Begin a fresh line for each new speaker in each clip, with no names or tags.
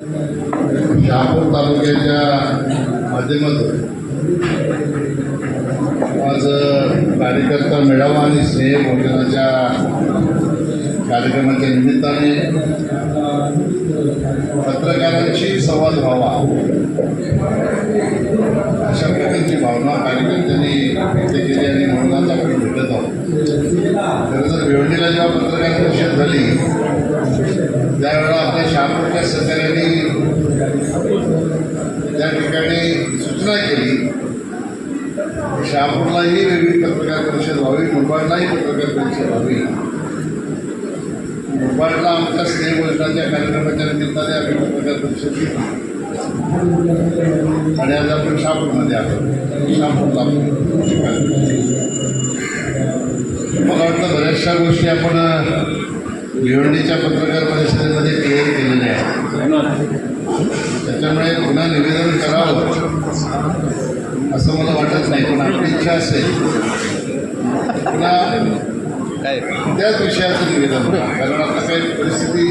शहापूर तालुक्याच्या माध्यमातून आज कार्यकर्ता मेळावा आणि स्नेह भोजनाच्या कार्यक्रमाच्या निमित्ताने पत्रकारांशी संवाद व्हावा. अशा प्रकारची भावना कार्यकर्त्यांनी व्यक्त केली आणि म्हणूनच आपण भेटत आहोत. खरं तर भिवंडीला जेव्हा पत्रकार परिषद झाली त्यावेळेला आपल्या शहापूरच्या सहकार्याने त्या ठिकाणी सूचना केली. शहापूरलाही वेगळी पत्रकार परिषद व्हावी मुंबईलाही पत्रकार परिषद व्हावी. मुंबईला आमच्या स्नेहभोजनाच्या कार्यक्रमाच्या निमित्ताने आम्ही पत्रकार परिषद घेतली. आणि आज आपण शहापूरमध्ये आलो शहापूरला मला वाटतं बऱ्याचशा गोष्टी आपण भिवंडीच्या पत्रकार परिषदेमध्ये क्लिअर केलेल्या आहे त्याच्यामुळे पुन्हा निवेदन करावं असं मला वाटत नाही पण आपली इच्छा असेल. पुन्हा त्याच विषयाचं निवेदन कारण आता काही परिस्थिती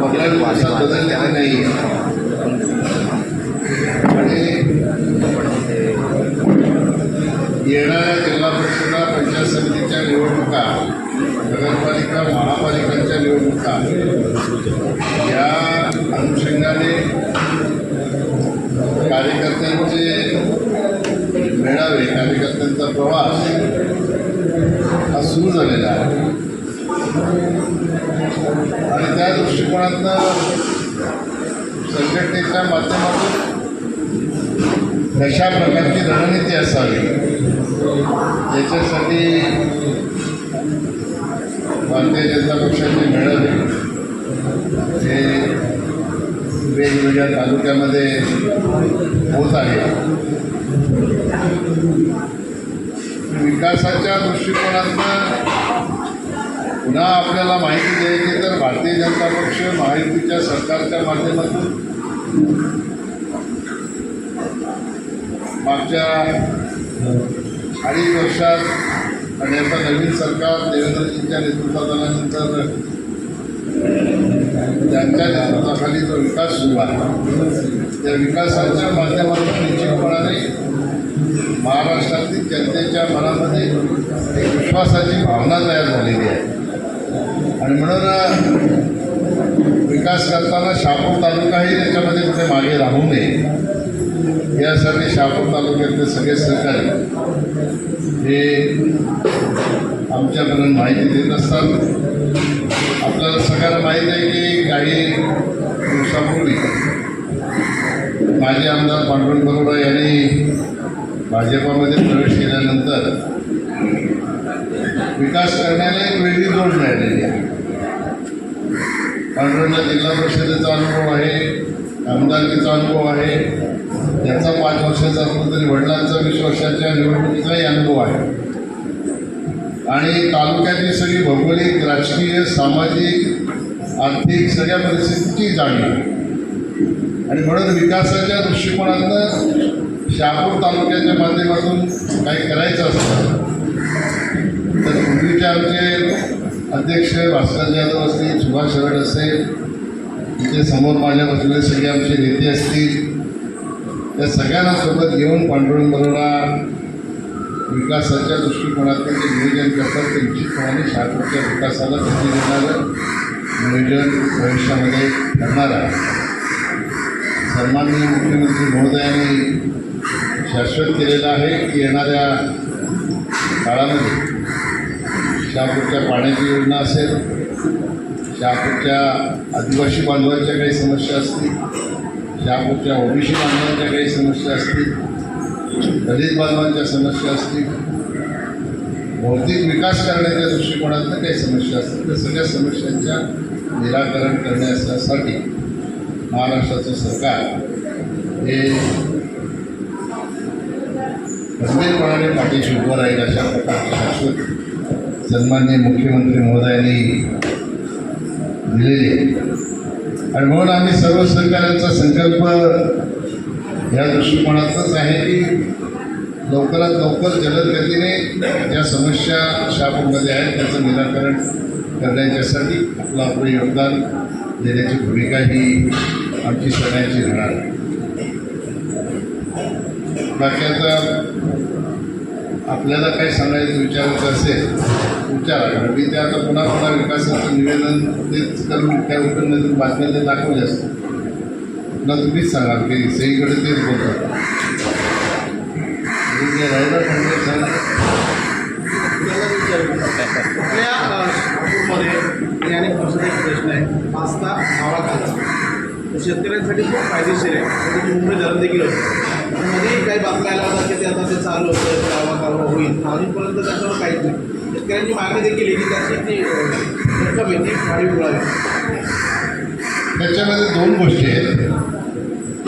पंधरा भाषा बदललेली नाही. आणि येणाऱ्या जिल्हा परिषदा पंचायत समितीच्या निवडणुका महापालिकांच्या निवडणुका. या अनुषंगाने कार्यकर्त्यांचे मेळावे कार्यकर्त्यांचा प्रवास हा सुरू झालेला आहे. आणि त्या दृष्टिकोनातनं संघटनेच्या माध्यमातून कशा प्रकारची रणनीती असावी याच्यासाठी भारतीय जनता पक्षाचे मेळावे हे वेगवेगळ्या तालुक्यामध्ये होत आहे. विकासाच्या दृष्टिकोनातनं पुन्हा आपल्याला माहिती द्यायची तर भारतीय जनता पक्ष महायुतीच्या सरकारच्या माध्यमातून मागच्या अडीच वर्षात आणि आता नवीन सरकार देवेंद्रजींच्या नेतृत्वात आल्यानंतर त्यांच्या नेतृत्वाखाली जो विकास सुरू आहे त्या विकासाच्या माध्यमातून निश्चितपणाने महाराष्ट्रातील जनतेच्या मनामध्ये एक विश्वासाची भावना तयार झालेली आहे. आणि म्हणून विकास करताना शापूर तालुकाही त्याच्यामध्ये कुठे मागे राहू नये. यासाठी शहापूर तालुक्यातले सगळे सहकारी हे आमच्यापर्यंत माहिती देत असतात. आपल्याला सगळ्यांना माहीत आहे की काही दिवसापूर्वी माजी आमदार पांडुरंग बरोडा यांनी भाजपामध्ये प्रवेश केल्यानंतर विकास करण्याला एक वेगळी जोड मिळालेली आहे. पांडुरंगला जिल्हा परिषदेचा अनुभव आहे आमदारकीचा अनुभव आहे. त्याचा पाच वर्षाचा असलो तरी वडिलांचा वीस वर्षाच्या निवडणुकीचाही अनुभव आहे. आणि तालुक्यातली सगळी भौगोलिक राजकीय सामाजिक आर्थिक सगळ्या परिस्थितीची जाणीव आणि म्हणून विकासाच्या दृष्टिकोनातनं शहापूर तालुक्याच्या माध्यमातून काही करायचं असतं तर पूर्वीचे आमचे अध्यक्ष भास्कर जाधव असतील सुभाष शरड असेल इथे समोर माझ्या बसलेले सगळे आमचे नेते असतील त्या सगळ्यांना सोबत घेऊन पांडुरंग बरोडा विकासाच्या दृष्टिकोनातून जे नियोजन करतात. ते निश्चितपणाने शहापूरच्या विकासाला गती देणारं नियोजन भविष्यामध्ये करणार आहे. सन्माननीय मुख्यमंत्री महोदयांनी शाश्वत केलेलं आहे की येणाऱ्या काळामध्ये शहापूरच्या पाण्याची योजना असेल शहापूरच्या आदिवासी बांधवांच्या काही समस्या असतील शहापूरच्या ओबीसी बांधवांच्या काही समस्या असतील दलित बांधवांच्या समस्या असतील भौतिक विकास करण्याच्या दृष्टिकोनातनं काही समस्या असतील त्या सगळ्या समस्यांच्या निराकरण करण्यासाठी महाराष्ट्राचं सरकार हे गंभीरपणाने पाठीशी उभं राहील अशा प्रकारचे शाश्वत सन्मान्य मुख्यमंत्री महोदयांनी दिलेली आणि म्हणून आम्ही सर्व सहकार्यांचा संकल्प या दृष्टिकोनातच आहे की लवकरात लवकर जलद गतीने ज्या समस्या शापूरमध्ये आहेत त्याचं निराकरण करण्याच्यासाठी आपलं आपलं योगदान देण्याची भूमिका ही आमची सगळ्यांची राहणार. बाकी आता आपल्याला काही सांगायचं विचारायचं असेल विचारा. मी ते आता पुन्हा पुन्हा विकासाचं निवेदन तेच करून त्या उपन्यासातून बातम्या ते दाखवले असते पुन्हा तुम्हीच सांगाल की सगळीकडे तेच बोलतात. जे राहिलं म्हणजे सांगा.
आपल्याला विचारू आपल्या नागपूरमध्ये आणि अनेक एक प्रश्न आहे. पाच तास खायचा. तो शेतकऱ्यांसाठी खूप फायदेशीर आहे. म्हणजे मुंबई धरण देखील होतं. मध्येही मध्ये काही बातम्या आल्या होत्या की ते आता ते चालू होतं गावा गावा होईल. अजूनपर्यंत त्याच्यावर काहीच नाही. शेतकऱ्यांची मागणी देखील आहे की त्याची ती रक्कम आहे ती वाढीव मिळावी
त्याच्यामध्ये दोन गोष्टी आहेत.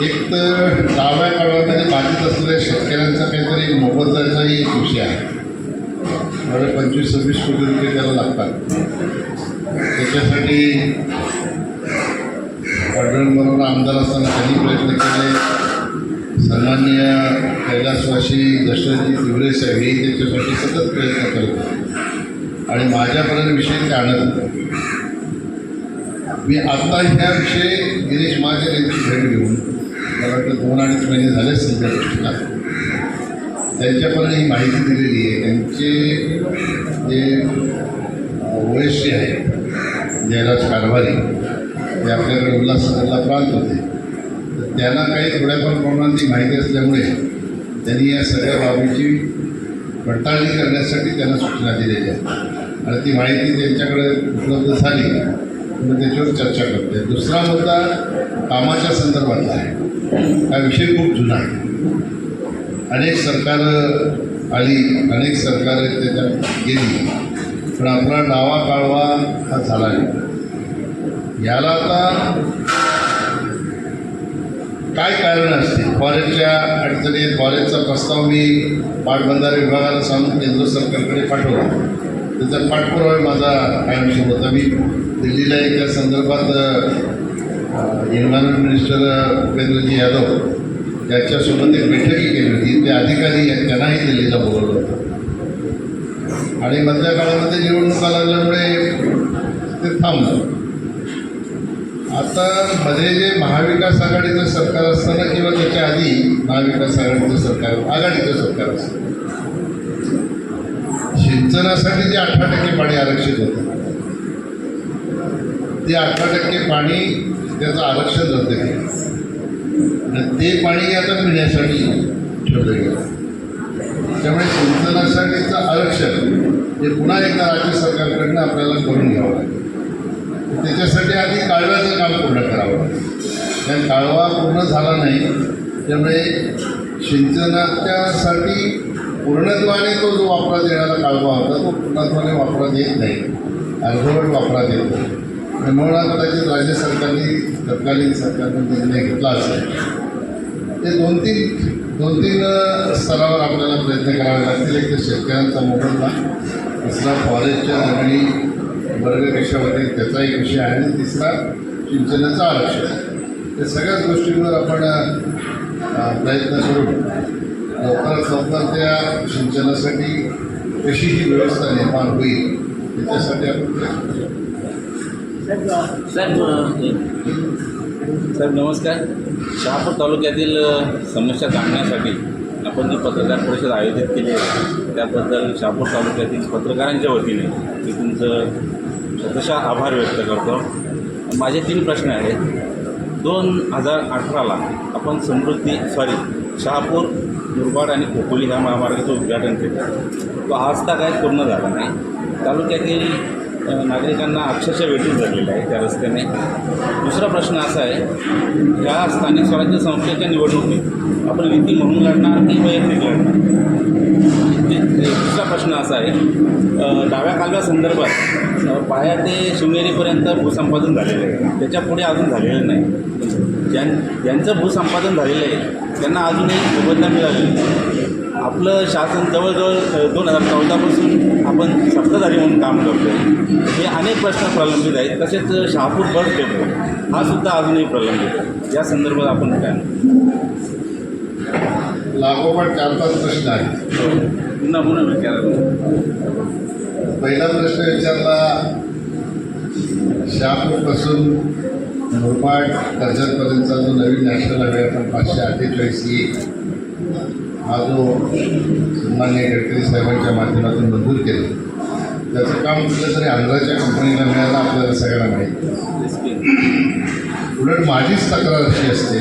एक तर डाव्या काळामध्ये बाधित असलेल्या शेतकऱ्यांचा काहीतरी मोबदल्याचाही एक विषय आहे. बरं पंचवीस सव्वीस कोटी रुपये त्याला लागतात. त्याच्यासाठी बरोबर आमदार असताना त्यांनी प्रयत्न केले. सन्मान्य कैलासवासी दशरथजी तिवरे साहेब हे त्याच्यासाठी सतत प्रयत्न करत होते. आणि माझ्यापर्यंत विषय ते आणत होते? मी आता ह्या विषयी गिरीश महाजन यांची भेट घेऊन मला वाटतं दोन अडीच महिने झाले असतील गोष्टीला. त्यांच्यापर्यंत ही माहिती दिलेली आहे. त्यांचे जे ओएससी आहे जयराज कारभारी ते आपल्याकडे उल्हासनगरला प्रांत होते. तर त्यांना काही थोड्याफार प्रमाणात माहिती असल्यामुळे त्यांनी या सगळ्या बाबीची पडताळणी करण्यासाठी त्यांना सूचना दिलेल्या आहेत आणि ती माहिती त्यांच्याकडे उपलब्ध झाली मग त्याच्यावर चर्चा करते दुसरा मुद्दा कामाच्या संदर्भातला आहे. हा विषय खूप जुना आहे. अनेक सरकारं आली अनेक सरकारं त्याच्यात गेली पण आपला डावा काळवा हा झाला नाही. याला आता काय कारण असतील? फॉरेस्टच्या अडचणीत फॉरेस्टचा प्रस्ताव मी पाटबंधारे विभागाला सांगून केंद्र सरकारकडे पाठवला. त्याचा पाठपुरावा माझा कायमशी होता. मी दिल्लीला एका संदर्भात एन्व्हायरमेंट मिनिस्टर उपेंद्रजी यादव यांच्यासोबत एक बैठकही केली होती. ते अधिकारी त्यांनाही दिल्लीला बोलवलं होतं. आणि मधल्या काळामध्ये निवडणुका लागल्यामुळे ते थांबलं. आता मध्ये जे महाविकास आघाडीचं सरकार असताना किंवा त्याच्या आधी महाविकास आघाडीचं सरकार आघाडीचं सरकार असतं. सिंचनासाठी जे अठरा टक्के पाणी आरक्षित होतं. ते अठरा टक्के पाणी त्याचं आरक्षण रद्द केलं आणि ते पाणी आता पिण्यासाठी ठेवलं गेलं. त्यामुळे सिंचनासाठीचं आरक्षण हे पुन्हा एकदा राज्य सरकारकडनं आपल्याला करून घ्यावं लागेल. त्याच्यासाठी आधी काळव्याचं काम पूर्ण करावं कारण काळवा पूर्ण झाला नाही त्यामुळे सिंचनाच्यासाठी पूर्णत्वाने तो जो वापरात येणारा काळवा होता तो पूर्णत्वाने वापरात येत नाही. अर्धवट वापरात येतो आणि म्हणून कदाचित राज्य सरकारने तत्कालीन सरकारने निर्णय घेतला असेल. ते दोन तीन दोन तीन स्तरावर आपल्याला प्रयत्न करावे लागतील. एक तर शेतकऱ्यांचा मोबदला दुसरा फॉरेस्टच्या जमिनी वर्गपेक्षावरील त्याचा एक विषय आहे. आणि तिसरा सिंचनाचं आरक्षण या सगळ्याच गोष्टींवर आपण प्रयत्न करू. लवकरात लवकर त्या सिंचनासाठी कशी ही व्यवस्था निर्माण होईल त्याच्यासाठी आपण प्रयत्न करू.
साहेब नमस्कार. शहापूर तालुक्यातील समस्या जाणण्यासाठी आपण जी पत्रकार परिषद आयोजित केली आहे त्याबद्दल शहापूर तालुक्यातील पत्रकारांच्या वतीने मी तुमचं तशा आभार व्यक्त करतो. माझे तीन प्रश्न आहेत. दोन हजार अठराला आपण समृद्धी सॉरी शहापूर मुरबाड आणि खोपोली ह्या महामार्गाचं उद्घाटन केलं. तो आज तर काय पूर्ण झाला नाही. तालुक्यातील नागरिकांना अक्षरशः वेटीस झालेलं आहे त्या रस्त्याने. दुसरा प्रश्न असा आहे या स्थानिक स्वराज्य संस्थेच्या निवडणुकीत आपण युती म्हणून लढणार की वैयक्तिक लढणार? दुसरा प्रश्न असा आहे. डाव्या कालव्या संदर्भात पाया ते शिवनेरीपर्यंत भूसंपादन झालेलं आहे. त्याच्या पुढे अजून झालेलं नाही. ज्यां ज्यांचं भूसंपादन झालेलं आहे त्यांना अजूनही मोबदला मिळालेला नाही. आपलं शासन जवळजवळ दोन हजार चौदापासून आपण सत्ताधारी म्हणून काम करतो हे अनेक प्रश्न प्रलंबित आहेत. तसेच शहापूर बस डेपो हा सुद्धा अजूनही प्रलंबित आहे. या संदर्भात आपण काय
लागोपाठ चार पाच प्रश्न आहेत.
पुन्हा पुन्हा विचारायला
पहिला प्रश्न विचारला शहापूरपासून मुरबाड कर्जतपर्यंतचा जो नवीन नॅशनल हायवे आपण पाचशे अठ्ठेचाळीस ई हा जो सन्मान्य गडकरी साहेबांच्या माध्यमातून मंजूर केला. त्याचं काम कुठल्या तरी आंध्राच्या कंपनीला मिळालं आपल्याला सगळ्यांना माहिती. उलट माझीच तक्रार अशी असते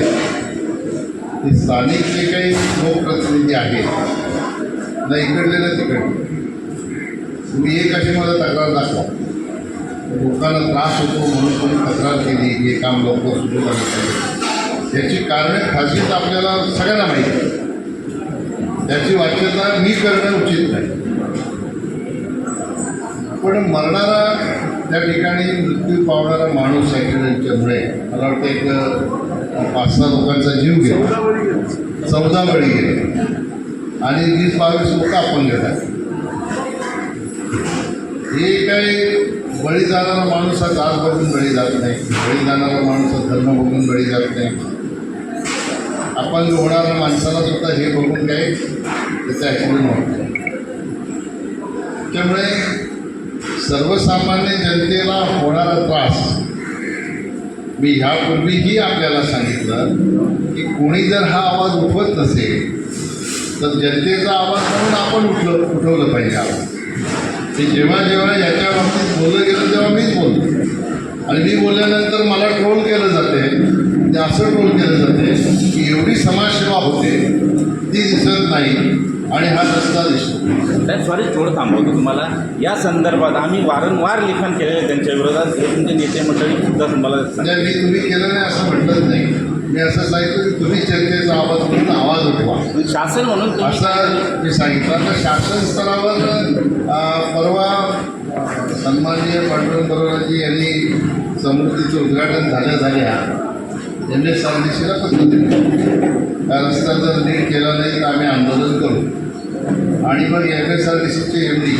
की स्थानिक जे काही लोकप्रतिनिधी आहेत ना इकडले ना तिकडले तुम्ही एक अशी मला तक्रार दाखवा. लोकांना त्रास होतो म्हणून तुम्ही तक्रार केली हे काम लवकर सुरू झालं याची कारणं खाजगीत आपल्याला सगळ्यांना माहिती आहे. त्याची वाच्यता मी करणं उचित नाही. पण मरणारा त्या ठिकाणी मृत्यू पावणारा माणूस ॲक्सिडेंटच्यामुळे मला वाटतं एक पाच सहा लोकांचा जीव गेला. चौदा बळी गेले. आणि वीस बावीस लोक आपण घेतात हे काही बळी जाणारा माणूस हा जात बघून बळी जात नाही. बळी जाणारा माणूस हा धर्म बघून बळी जात नाही. आपण होणाऱ्या माणसाला सुद्धा हे बघून काही त्याचं ॲक्सिडेंट होतं त्यामुळे सर्वसामान्य जनतेला होणारा त्रास मी ह्यापूर्वीही आपल्याला सांगितलं की कोणी जर हा आवाज उठवत नसेल तर जनतेचा आवाज म्हणून आपण उठलं उठवलं पाहिजे आवाज. ते जेव्हा जेव्हा याच्या बाबतीत बोललं गेलं तेव्हा मीच बोलतो. आणि मी बोलल्यानंतर मला ट्रोल केलं जाते. ते असं ट्रोल केलं जाते की एवढी समाजसेवा होते ती दिसत नाही. आणि हा रस्ता दिसतो.
साहेब सॉरी थोडं थांबवतो तुम्हाला. या संदर्भात आम्ही वारंवार लिखाण केलेलं आहे त्यांच्या विरोधात. हे तुमचे नेते मंडळी सुद्धा तुम्हाला
म्हणजे मी तुम्ही केलं नाही असं म्हटलंच नाही. मी असं सांगितलं की तुम्ही जनतेचा आवाज म्हणून आवाज उठवा.
शासन म्हणून
असं मी सांगितलं. तर शासन स्तरावर परवा सन्माननीय पांडुरंग बरोबरजी यांनी समृद्धीचं उद्घाटन झाल्या झाल्या. एम एस आर डी दिलं रस्ता जर नीट केला नाही तर आम्ही आंदोलन करू. आणि मग एम एस आर डी सीचे एम डी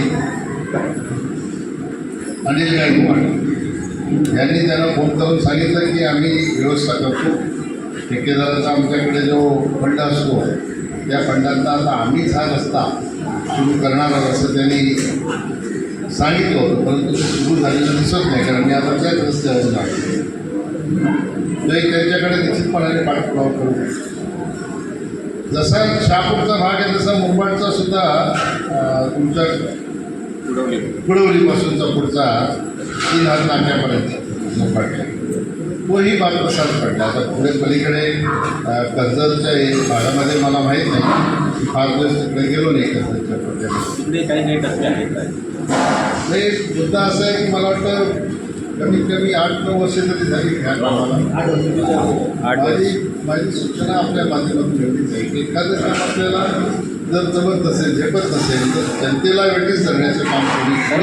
अनिल गायकवाड यांनी त्यांना फोन करून सांगितलं की आम्ही व्यवस्था करतो. ठेकेदाराचा आमच्याकडे जो फंड असतो त्या फंडांना आता आम्हीच हा रस्ता सुरू करणार आहोत असं त्यांनी सांगितलं होतं. परंतु सुरू झालेलं दिसत नाही कारण मी आता त्याच रस्त्यावर जातो तरी त्यांच्याकडे निश्चितपणाने पाठपुरावा करू. जसा शहापूरचा भाग आहे तसा मुंबईचा सुद्धा तुमच्या
पुरवली
कुडवलीपासूनचा पुढचा तीन हात नाक्यापर्यंत झोपाटला तोही भाग तसाच पडला. आता पुढे पलीकडे कर्जतच्या भागामध्ये मला माहीत नाही. मी फार दिवस तिकडे गेलो नाही कर्जतच्या पडल्यामध्ये
तिकडे काही काही टप्पे आहेत काय
नाही मुद्दा असा आहे की मला वाटतं कमीत कमी आठ नऊ वर्षे तरी झाली ह्या कामाला. माझी माझी सूचना आपल्या माध्यमातून एवढीच आहे की एखादं काम आपल्याला जर जमत नसेल झेपत नसेल तर जनतेला वेळीच करण्याचं काम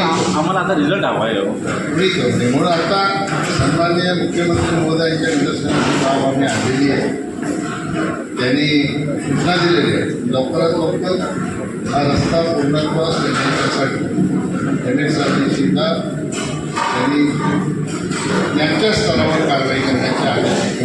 आम- आम्हाला आता रिझल्ट हवा आहे हो.
कोणी करू नये म्हणून आता सन्माननीय मुख्यमंत्री महोदयांच्या निदर्शनाची बाब आम्ही आणलेली आहे. त्यांनी सूचना दिलेली आहे. लवकरात लवकर हा रस्ता पूर्णत्वास नेण्यासाठी एम एस त्यांच्या स्तरावर कारवाई करण्याचे आदेश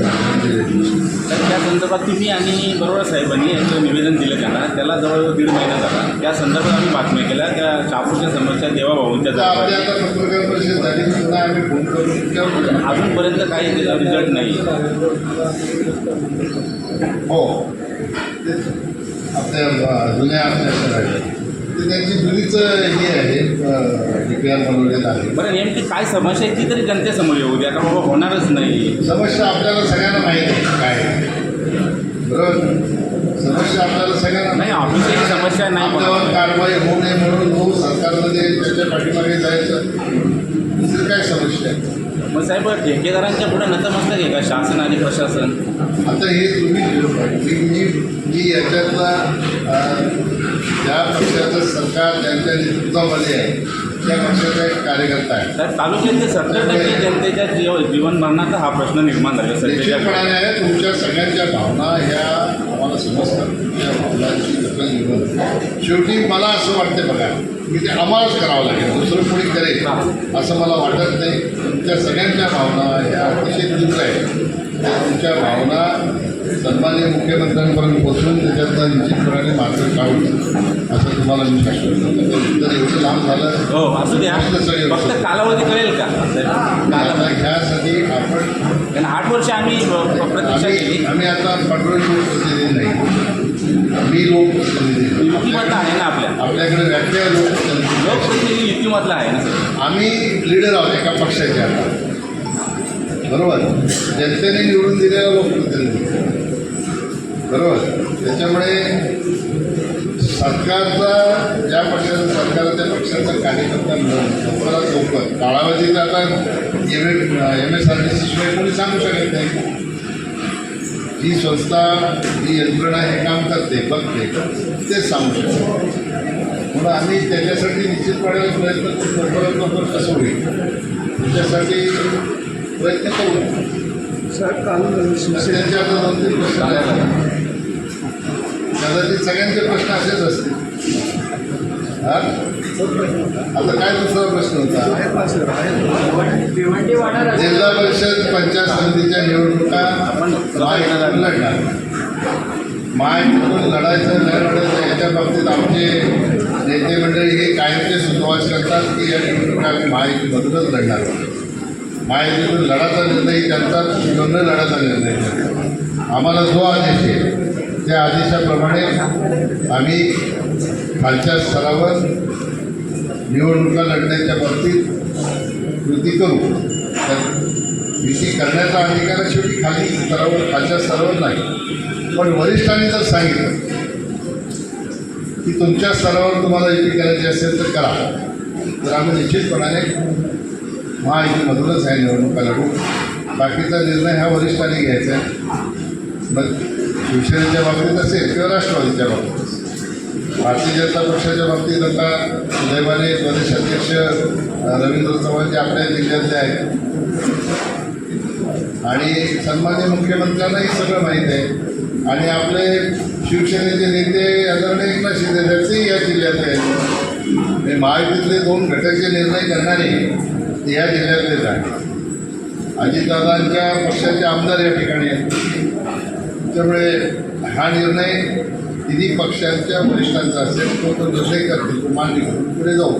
त्या संदर्भात तुम्ही आणि बरोबर साहेबांनी याचं निवेदन दिलं त्यांना. त्याला जवळजवळ दीड महिना झाला. त्या संदर्भात आम्ही बातम्या केल्या. त्या शहापूरच्या समस्या देवाभाऊंच्या
आता आपली
दरबारी.
आता पत्रकार परिषद झाली. आम्ही फोन करून
अजूनपर्यंत काही त्याचा रिझल्ट नाही.
हो. आपल्या जुन्या आपल्या ते त्यांची जुनीच हे आहे बनवलेलं
बरं नेमकी काय समस्या आहे? ती तरी जनतेसमोर येऊ द्या का बाबा होणारच नाही.
समस्या आपल्याला सगळ्यांना माहीत आहे काय आहे. बरोबर? समस्या आपल्याला सगळ्यांना
नाही. ऑफिसची समस्या नाही
आपल्यावर कारवाई होऊ नये म्हणून हो सरकारमध्ये त्याच्या पाठीमागे जायचं. दुसरी काय समस्या आहे?
मग साहेब ठेकेदारांच्या पुढे नतमस्तक आहे का शासन आणि प्रशासन?
आता हे तुम्ही मी मी मी याच्यातला अ, ज्या पक्षाचं सरकार ज्यांच्या नेतृत्वामध्ये आहे त्या पक्षाचा एक कार्यकर्ता आहे.
तर तालुक्यातले सत्तर टक्के जनतेच्या जीव जीवन मरणाचा हा प्रश्न निर्माण झाला सध्याच्या
निश्चितपणाने तुमच्या सगळ्यांच्या भावना ह्या आम्हाला समजतात. तुमच्या भावनांची दखल घेऊन. शेवटी मला असं वाटतं बघा की ते आम्हालाच करावं लागेल दुसरं कोणी करेल असं मला वाटत नाही. तुमच्या सगळ्यांच्या भावना ह्या अतिशय तीव्र आहेत. त्या तुमच्या भावना सन्माननीय मुख्यमंत्र्यांपर्यंत पोचवून त्याच्यातला निश्चितपणाने मार्ग काढून असं तुम्हाला मी तर एवढं लांब झालं
हो फक्त कालावधी कळेल का?
आता ह्यासाठी आपण
आठ वर्ष आम्ही
आम्ही
केली.
आम्ही आता पांडुरंग लोकप्रतिनिधी नाही. मी लोकप्रतिनिधी
युतीमधला आहे ना आपल्या?
आपल्याकडे व्याख्या लोकप्रतिनिधी.
लोकप्रतिनिधी युतीमधला आहे ना
आम्ही लीडर आहोत एका पक्षाचे आता बरोबर. जनतेने निवडून दिलेला लोकप्रतिनिधी बरोबर. त्याच्यामुळे सरकारचा ज्या पक्षाचं सरकार त्या पक्षाचा कार्यकर्ता मिळून लवकरात लवकर कालावधीत आता M M S R T C शिवाय कोणी सांगू शकत नाही. जी संस्था जी यंत्रणा हे काम करते बघते तेच सांगू शकतो. म्हणून आम्ही त्याच्यासाठी निश्चितपणे प्रयत्न करतो लवकरात लवकर कसं होईल? त्याच्यासाठी प्रयत्न करू
सर काल
प्रश्न. कदाचित सगळ्यांचे प्रश्न असेच असतील. हा? आता काय दुसरा प्रश्न होता? जिल्हा परिषद पंचायत समितीच्या निवडणुका लढणार महायुतीतून लढायचं न लढायचं याच्या बाबतीत आमचे नेते मंडळी हे कायमचे सुतवास करतात की या निवडणुका आम्ही महायुतीमधूनच लढणार. महायुतीतून लढाचा निर्णय त्यांचा न लढाचा निर्णय. आम्हाला जो आदेश आहे त्या आदेशाप्रमाणे आम्ही खालच्या स्तरावर निवडणुका लढण्याच्या बाबतीत कृती करू. तर कृती करण्याचा अधिकार शेवटी खाली स्तरावर खालच्या स्तरावर नाही. पण वरिष्ठांनी जर सांगितलं की तुमच्या स्तरावर तुम्हाला युती करायची असेल तर करा. तर आम्ही निश्चितपणाने महायुतीमधूनच ह्या निवडणुका लढू बाकीचा निर्णय हा वरिष्ठांनी घ्यायचा आहे. मग शिवसेनेच्या बाबतीत असेल किंवा राष्ट्रवादीच्या बाबतीत असेल. भारतीय जनता पक्षाच्या बाबतीत आता सुदैवाने प्रदेशाध्यक्ष अध्यक्ष रवींद्र चव्हाण जे आपल्या जिल्ह्यातले आहेत. आणि सन्मान्य मुख्यमंत्र्यांनाही सगळं माहीत आहे. आणि आपले शिवसेनेचे नेते आदरणीय एकनाथ शिंदे त्यांचेही या जिल्ह्यातले आहेत. आणि महायुतीतले दोन घटकचे निर्णय करणारे ते या जिल्ह्यातलेच आहेत अजितदादांच्या पक्षाचे आमदार या ठिकाणी आहेत. त्यामुळे हा निर्णय तिन्ही पक्षांच्या वरिष्ठांचा असेल तो तो निर्णय करतील तो मान्य करून पुढे जाऊ.